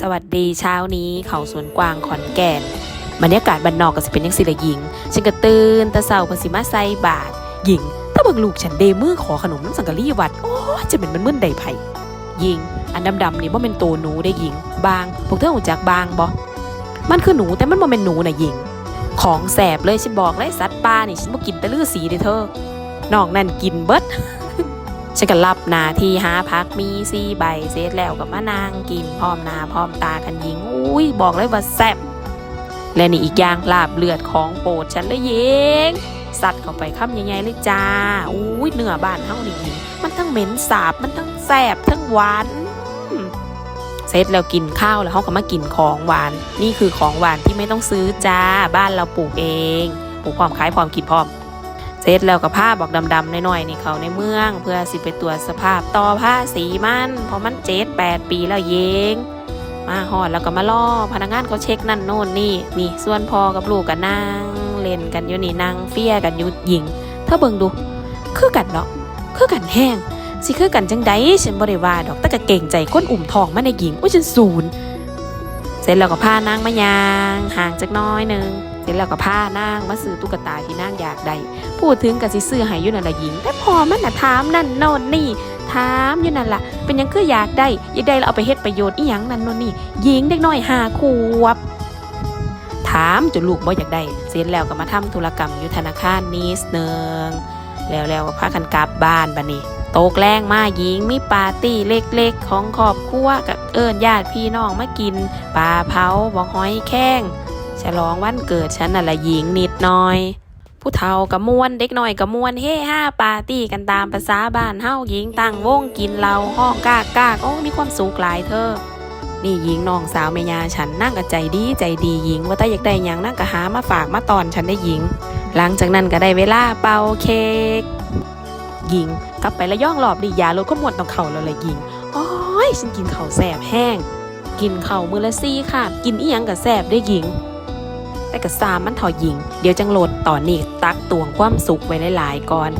สวัสดีเช้านี้เขาสวนกวางขอนแก่นบรรยากาศบ้านนอกก็สิเป็นยังสิละหญิงฉันก็ตื่นตะเสาเพนสิมาใส่บาทหญิงถ้าเบิ่งลูกฉันเดมือขอขนมน้ำสังกะรีวัดโอ้ยจะเป็นมันมึนใดไผ่หญิง อันดำๆนี่บ่เป็นตัวหนูได้หญิง บางพวกเธอรู้จักบางบ่มันคือหนูแต่มันบ่เป็นหนูน่ะหญิง ของแสบเลยฉันบอกเลยสัตว์ป่านี่ฉันบ่กินแต่ลือสีเด้เธอนอกนั่นกินเบิด ฉันก็รับหนาที่หาพักมีซีใบเสร็จแล้วกับมานางกินพร้อมหนาพร้อมตากันยิงอุ้ยบอกเลยว่าแซ่บและนี่อีกอย่างลาบเลือดของโปรดฉันเลยยิงสัตว์เข้าไปคำใหญ่ๆเลยจ้าอุ้ยเนื้อบ้านเฮานี่มันทั้งเหม็นสาบมันทั้งแซ่บทั้งหวานเสร็จแล้วกินข้าวแล้วเขาก็มากินของหวาน นี่คือของหวานที่ไม่ต้องซื้อจ้าบ้านเราปลูกเอง ปลูกพร้อมขายพร้อมกินพร้อม เสร็จแล้วกับผ้าบอกดำๆน่อยๆนี่เขาในเมือง เพื่อสิไปตรวจสภาพต่อผ้าสีมันเพราะมันเจ็ดแปดปีแล้วเยง มาหอดแล้วก็มาล่อพนักงานเขาเช็คนั่นโน่นนี่นี่ส่วนพอกับลูกกับนางเล่นกันอยู่นี่นางเฟี้ยกันอยุดยิงเธอเบิ่งดู คือกันเนาะคือกันแห้งสิคือกันจังใดฉันบ่ได้ว่าดอกแต่ก็เก่งใจคนอุ่มทองมาในหญิงโอ้ยฉันศูนย์ เสร็จแล้วก็พานางมายางห่างจากน้อยหนึงเสร็จแล้วก็พานางมาซื้อตุ๊กตาที่นางอยากได้พูดถึงกับสิซื้อให้ยู่นั่นละหญิง แต่พอมันน่ะถามนั่นโน่นนี่ถามอยู่นั่นละเป็นยังคืออยากได้อยากได้แล้วเอาไปเฮ็ดประโยชน์อีหยังนั่นโน่นนี่หญิงเด็กน้อยห้าขวบถามจนลูกบ่อยากได้ เสร็จแล้วก็มาทำธุรกรรมอยู่ธนาคารนิดนึงแล้วแล้วก็พากันกลับบ้านบัดนี้ ตกแรงมาหญิงมีปาร์ตี้เล็กๆ ของครอบครัวกับเอิญญาติพี่น้องมากินปลาเผาบอกหอยแข้งฉลองวันเกิดฉันน่ะละหญิงนิดหน่อย ผู้เฒ่ากับมวนเด็กหน้อยกับมวนเฮ่ห้าปาร์ตี้กันตามภาษาบ้านเฮาหญิงตั้งวงกินเหล้าห้องกากกากโอ้มีความสุขหลายเธอนี่หญิงน้องสาวเมียาฉันนั่งกับใจดีใจดีหญิงว่าแต่อยากได้ยังนั่งก็หามาฝากมาตอนฉันได้หญิง หลังจากนั้นก็ได้เวลาเป่าเค้ก ยิง กลับไประย่องหลอบดียาลดก็หมดต้องเข่าแล้วเลยยิงโอ้ยฉันกินข่าแสบแห้ง กินเข่ามือละซี่ค่ะ กินอีหยังกับแสบได้ยิง แต่กับซามมันถอยยิง เดี๋ยวจังโหลดต่อนนี้ตักตวงความสุขไว้หลายๆก่อน